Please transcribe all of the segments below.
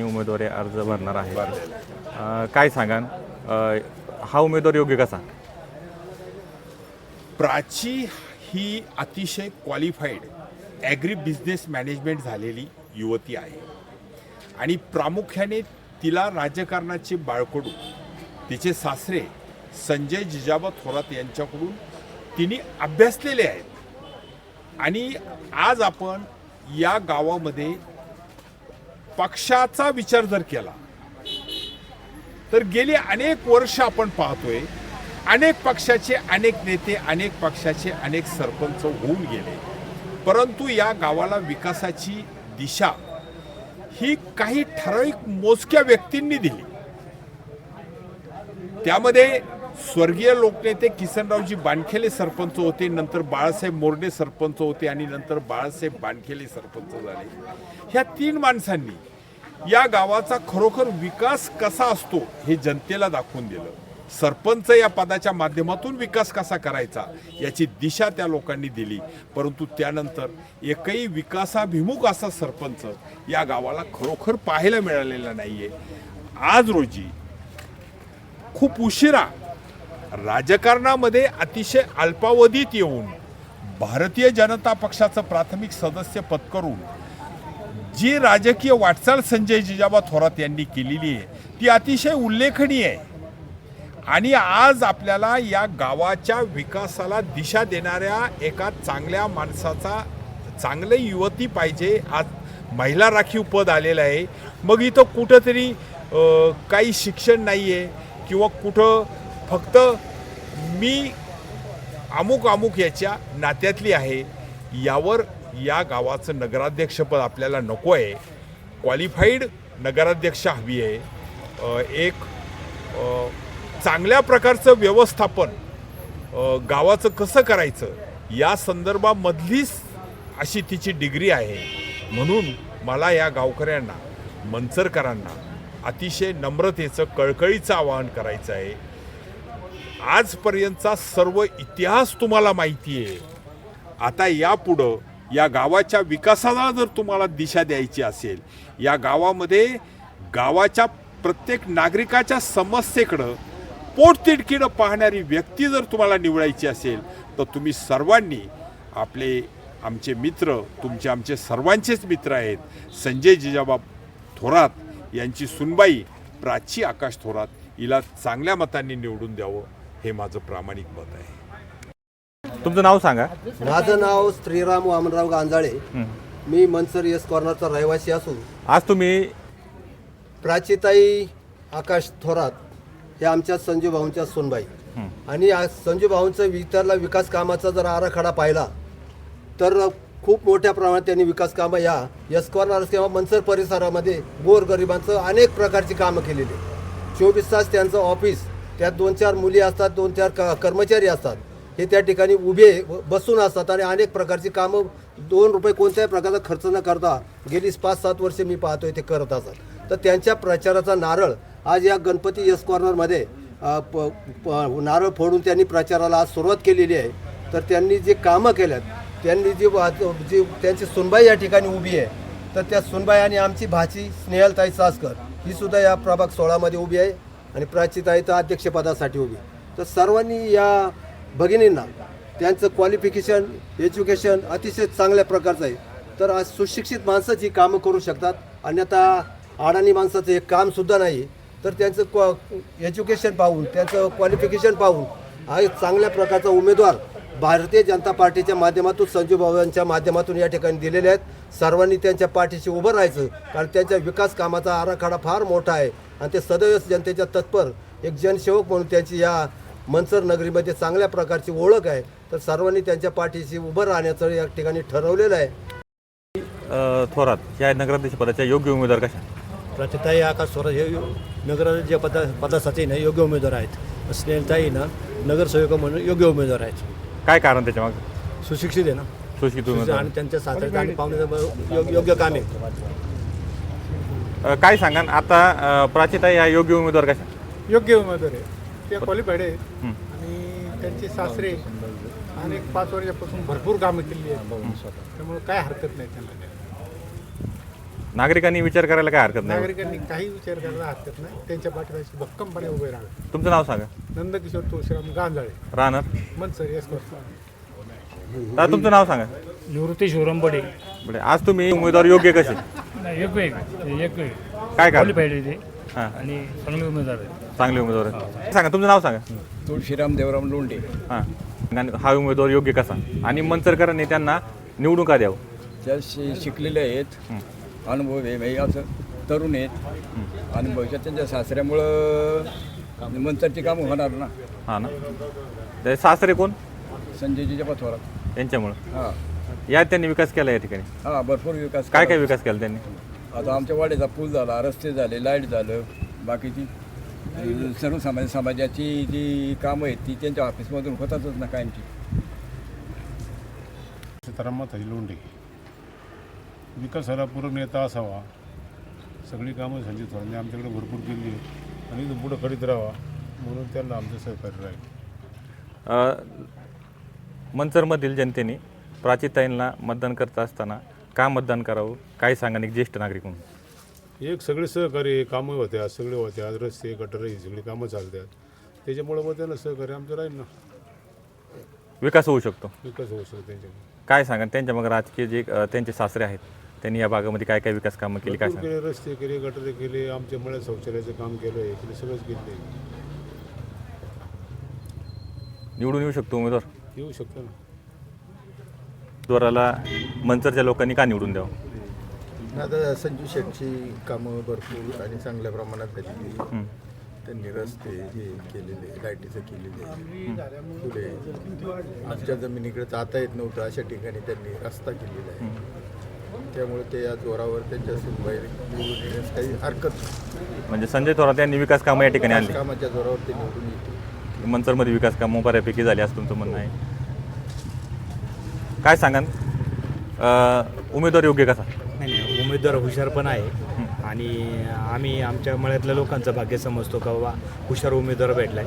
उमेदवारी अर्ज भरणार आहे अ, काय सांगाल? अ, हा उमेदवार योग्य कसा? प्राची ही अतिशय क्वालिफाईड ॲग्री बिझनेस मॅनेजमेंट झालेली युवती आहे. आणि प्रामुख्याने तिला राजकारणाचे बाळकडू तिचे सासरे संजय जिजाबा थोरात यांच्याकडून तिने अभ्यासलेले आहेत. आणि आज आपण या गावामध्ये पक्षाचा विचार जर केला तर गेली अनेक वर्ष आपण पाहतोय अनेक पक्षाचे अनेक नेते अनेक पक्षाचे अनेक सरपंच होऊन गेले. परंतु या गावाला विकासाची दिशा ही काही ठराविक मोजक्या व्यक्तींनी दिली. त्यामध्ये स्वर्गीय लोकनेते किसनरावजी बानखेले सरपंच होते नंतर बाळासाहेब मोर्डे सरपंच होते आणि नंतर बाळासाहेब बानखेले सरपंच झाले. ह्या तीन माणसांनी या गावाचा खरोखर विकास कसा असतो हे जनतेला दाखवून दिलं. सरपंच या पदाच्या माध्यमातून विकास कसा करायचा याची दिशा त्या लोकांनी दिली. परंतु त्यानंतर एकही विकासाभिमुख असा सरपंच या गावाला खरोखर पाहायला मिळालेला नाही आहे आज रोजी खूप उशिरा राजकारणामध्ये अतिशय अल्पावधीत येऊन भारतीय जनता पक्षाचं प्राथमिक सदस्य पत्करून जी राजकीय वाटचाल संजय जिजाबा थोरात यांनी केलेली आहे ती अतिशय उल्लेखनीय आहे. आणि आज आपल्याला या गावाच्या विकासाला दिशा देणाऱ्या एका चांगल्या माणसाचा चांगले युवती पाहिजे आज महिला राखीव पद आलेलं आहे. मग इथं कुठंतरी काही शिक्षण नाही आहे किंवा कुठं फक्त मी अमुक अमुक याच्या नात्यातली आहे यावर या गावाचं नगराध्यक्षपद आपल्याला नको आहे क्वालिफाईड नगराध्यक्ष हवी आहे. एक चांगल्या प्रकारचं व्यवस्थापन गावाचं कसं करायचं या संदर्भामधलीच अशी तिची डिग्री आहे. म्हणून मला या गावकऱ्यांना मंचरकरांना अतिशय नम्रतेचं कळकळीचं आवाहन करायचं आहे. आजपर्यंतचा सर्व इतिहास तुम्हाला माहिती आहे आता यापुढं या गावाच्या विकासाला जर तुम्हाला दिशा द्यायची असेल या गावामध्ये गावाच्या प्रत्येक नागरिकाच्या समस्येकडं पोटतिडकीनं पाहणारी व्यक्ती जर तुम्हाला निवडायची असेल तर तुम्ही सर्वांनी आपले आमचे मित्र तुमचे आमचे सर्वांचेच मित्र आहेत. संजय जिजाबा थोरात यांची सुनबाई प्राची आकाश थोरात हिला चांगल्या मतांनी निवडून द्यावं. हे माझं प्रामाणिक मत आहे तुमचं नाव सांगा माझं नाव श्रीराम वामनराव गांजाळे. मी मनसर येस कॉर्नरचा रहिवासी असून आज तुम्ही प्राचीताई आकाश थोरात हे आमच्या संजू भाऊंच्या सोनबाई. आणि आज संजू भाऊंचा विचारला विकास कामाचा जर आराखडा पाहिला तर खूप मोठ्या प्रमाणात त्यांनी विकास कामं या यस कॉर्नर किंवा मनसर परिसरामध्ये गोरगरिबांचं अनेक प्रकारची कामं केलेली. चोवीस तास त्यांचं ऑफिस त्यात दोन चार मुली असतात दोन चार क कर्मचारी असतात. हे त्या ठिकाणी उभे बसून असतात आणि अनेक प्रकारची कामं दोन रुपये कोणत्याही प्रकारचा खर्च न करता गेली पाच सात वर्षे मी पाहतोय ते करत असतात. तर त्यांच्या प्रचाराचा नारळ आज या गणपती यस कॉर्नरमध्ये प- प- नारळ फोडून त्यांनी प्रचाराला आज सुरुवात केलेली आहे. तर त्यांनी जे कामं केल्यात त्यांनी जी वा- जी त्यांची सुनबाई या ठिकाणी उभी आहे तर त्या सुनबाई आणि आमची भाची स्नेहलताई सासकर ही सुद्धा या प्रभाग सोळामध्ये उभी आहे. आणि प्राचीताई तर अध्यक्षपदासाठी उभी. तर सर्वांनी या भगिनींना त्यांचं क्वालिफिकेशन एज्युकेशन अतिशय चांगल्या प्रकारचं आहे. तर आज सुशिक्षित माणसंच ही कामं करू शकतात. अन्यथा अडाणी माणसाचं हे कामसुद्धा नाही. तर त्यांचं क्वा एज्युकेशन पाहून त्यांचं क्वालिफिकेशन पाहून हा एक चांगल्या प्रकारचा उमेदवार भारतीय जनता पार्टीच्या माध्यमातून संजू भाऊ यांच्या माध्यमातून या ठिकाणी दिलेले आहेत. सर्वांनी त्यांच्या पाठीशी उभं राहायचं कारण त्यांच्या विकास कामाचा आराखडा फार मोठा आहे. आणि ते सदैव जनतेच्या तत्पर एक जनसेवक म्हणून त्यांची या मनसर नगरीमध्ये चांगल्या प्रकारची ओळख आहे. तर सर्वांनी त्यांच्या पाठीशी उभं राहण्याचं या ठिकाणी ठरवलेलं आहे. थोरात ह्या नगराध्यक्ष पदाच्या योग्य उमेदवार कशा प्रतिताई आकाश स्वराज हे नगराध्यक्ष पदा पदासाठी ना योग्य उमेदवार आहेत. स्नेहलताई ना नगरसेवक म्हणून योग्य उमेदवार आहेत. काय कारण त्याच्यामागे? सुशिक्षित आहे ना. सुशिक्षित उमेदवार आणि त्यांच्या सासऱ्याचं आणि पाहुण्याचं योग्य योग्य काम आहे. अ, काय सांगा आता अ, प्राचीताई ह्या योग्य उमेदवार कशा? योग्य उमेदवार आहे. ते क्वालिफाईड आहेत हं. आणि त्यांचे सासरे अनेक पाच वर्षापासून भरपूर कामं केली आहेत. त्यामुळे काय हरकत नाही त्यांना. नागरिकांनी विचार करायला काय हरकत नाही? नागरिकांनी काही विचार करायला हरकत नाही. त्यांच्या पाठीपाशी भक्कमपणे उभे राहावे. तुमचं नाव सांगा. नंदकिशोर तुळशीराम गांजाळे. राहणार? मनसर येसकर दादा तुमचं नाव सांगा. निवृत्ती शिवरंबडे बरं आज तुम्ही उमेदवार योग्य कसे? नाही एक एक एक काय काय पाहिजे ते. हां. आणि चांगले उमेदवार आहे चांगले उमेदवार आहेत. सांगा तुमचं नाव सांगा. तुळशीराम देवराम लोंढे. हां. आणि हा उमेदवार योग्य कसा? आणि मनसरकरांनी त्यांना निवडून का द्यावं? त्या शि- शिकलेले आहेत अनुभव म्हणजे असं तरुण आहेत. आणि भविष्यात त्यांच्या सासऱ्यामुळं मंतरची कामं होणार ना. हां ना. ते सासरे कोण? संजयजीच्या पथवारात. यांच्यामुळं. हां. या त्यांनी विकास केला या ठिकाणी? हां भरपूर विकास काय काय. विकास केला त्यांनी? आता आमच्या वाड्याचा पूल झाला रस्ते झाले लाइट झालं बाकीची अं, सर्वसामान्य समाजाची जी कामं आहेत ती त्यांच्या ऑफिसमधून होतातच ना कायमची. सीताराम माताजी लोंढे. विकासाला पूरक नेता असावा. सगळी कामं संजय थोरांनी आमच्याकडे भरपूर केली आहेत आणि पुढं करीत राहावा म्हणून त्यांना आमचं सहकार्य राहील. अ, मनसरमधील जनतेने प्राचीताईंना मतदान करत असताना का मतदान करावं? काय सांगा एक ज्येष्ठ नागरिक म्हणून? एक सगळे सहकार्य कामं होत्या सगळे होत्या रस्ते गटर ही सगळी कामं चालतात. त्याच्यामुळं मग त्यांना सहकार्य आमचं राहील ना. विकास होऊ शकतो. विकास होऊ शकतो त्यांच्यामुळे काय सांगा? त्यांच्या मग राजकीय जे त्यांचे सासरे आहेत त्यांनी या भागामध्ये काय काय विकास कामं केली काय भरपूर सांगा केले रस्ते केले गटरे केले आमच्या मळ्यात शौचालयाचं काम केलं हे केलं सगळंच केलं निवडून येऊ शकतो उमेदवार? येऊ शकतो ना. उमेदवाराला मनसरच्या लोकांनी का निवडून द्यावं? आता संजू शेटची कामं भरपूर आणि चांगल्या प्रमाणात झालेली हं. त्यांनी रस्ते हे केलेले लाईटीचं केलेले. पुढे आमच्या जमिनीकडे जाता येत नव्हतं अशा ठिकाणी त्यांनी रस्ता केलेला आहे. त्यामुळे ते या जोरावर त्यांच्या सुनवाई निवडून येण्यास काही हरकत नाही. म्हणजे संजय थोरात यांनी विकास कामं या ठिकाणी आणली. कामाच्या जोरावर ते निवडून येते मनसरमध्ये विकास कामं बऱ्यापैकी झाली असं तुमचं म्हणणं आहे. काय सांगाल? अ, उमेदवार योग्य कसा? नाही नाही उमेदवार हुशार पण आहे. आणि आम्ही आमच्या मळ्यातल्या लोकांचं भाग्य समजतो का बाबा हुशार उमेदवार भेटलाय.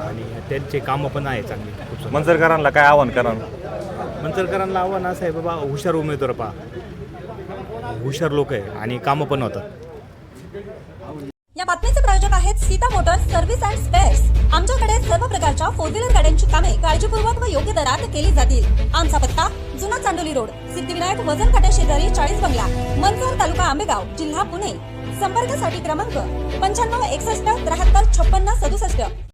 आणि त्यांचे कामं पण आहे चांगली. खूप सुंदर. मनसरकरांना काय आव्हान करा मंचरकरांना आव्हान असं आहे बाबा हुशार उमेदवार पहा. हुशार लोक आहे आणि कामं पण होतात. या बातमीचे प्रायोजक आहेत Sita motors service and spares. आमच्याकडे सर्व प्रकारच्या फोर व्हीलर गाड्यांची कामे काळजीपूर्वक व योग्य दरात केली जातील. आमचा पत्ता जुना चांडोली रोड सिद्धिविनायक वजन काट्या शेजारी चाळीस बंगला मनसर तालुका आंबेगाव जिल्हा पुणे. संपर्कासाठी क्रमांक पंच्याण्णव एकसष्ट त्र्याहत्तर छप्पन्न सदुसष्ट.